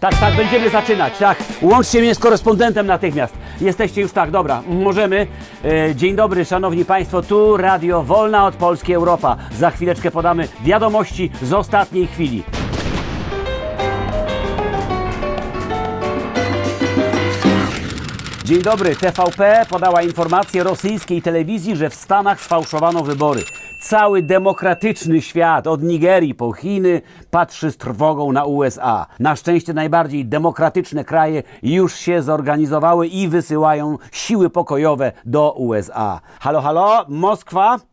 Tak, tak, będziemy zaczynać, tak. Łączcie mnie z korespondentem natychmiast. Jesteście już tak, dobra, możemy. E, dzień dobry, szanowni państwo, tu Radio Wolna od Polski Europa. Za chwileczkę podamy wiadomości z ostatniej chwili. Dzień dobry. TVP podała informację rosyjskiej telewizji, że w Stanach sfałszowano wybory. Cały demokratyczny świat, od Nigerii po Chiny, patrzy z trwogą na USA. Na szczęście najbardziej demokratyczne kraje już się zorganizowały i wysyłają siły pokojowe do USA. Halo, halo, Moskwa?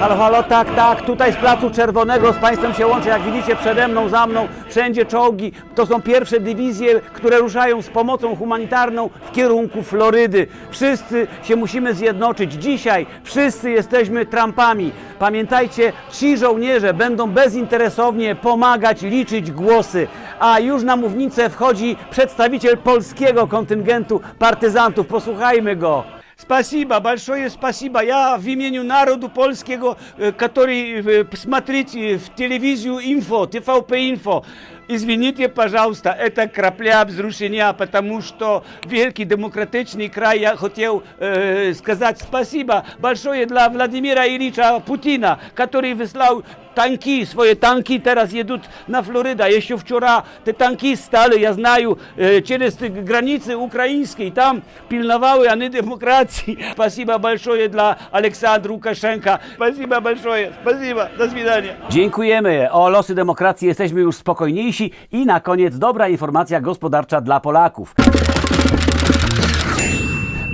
Halo, halo, tak, tak, tutaj z Placu Czerwonego z Państwem się łączę, jak widzicie przede mną, za mną, wszędzie czołgi. To są pierwsze dywizje, które ruszają z pomocą humanitarną w kierunku Florydy. Wszyscy się musimy zjednoczyć. Dzisiaj wszyscy jesteśmy Trumpami. Pamiętajcie, ci żołnierze będą bezinteresownie pomagać liczyć głosy, a już na mównicę wchodzi przedstawiciel polskiego kontyngentu partyzantów. Posłuchajmy go. Спасибо, большое спасибо. Я в имени народу польского, э, который э, смотрит э, в телевизию инфо, ТВП инфо. Извините, пожалуйста, это крапля взрушения, потому что великий демократичный край я хотел э, сказать спасибо большое для Владимира Ильича Путина, который выслал танки, свои танки teraz едут на Флорида. Еще вчера te танки стали, я знаю, э, через те границы украинские, там пильновали они демократии. Спасибо большое для Александра Лукашенко. Спасибо большое, спасибо, до свидания. Dziękujemy. O losy demokracji jesteśmy już spokojniejsi. I na koniec dobra informacja gospodarcza dla Polaków.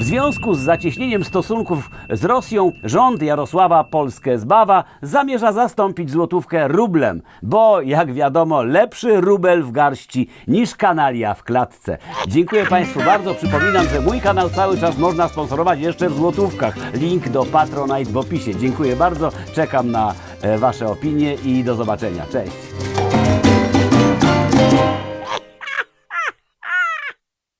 W związku z zacieśnieniem stosunków z Rosją, rząd Jarosława Polskę zbawa zamierza zastąpić złotówkę rublem, bo jak wiadomo, lepszy rubel w garści niż kanalia w klatce. Dziękuję Państwu bardzo. Przypominam, że mój kanał cały czas można sponsorować jeszcze w złotówkach. Link do Patronite w opisie. Dziękuję bardzo. Czekam na e, Wasze opinie i do zobaczenia. Cześć.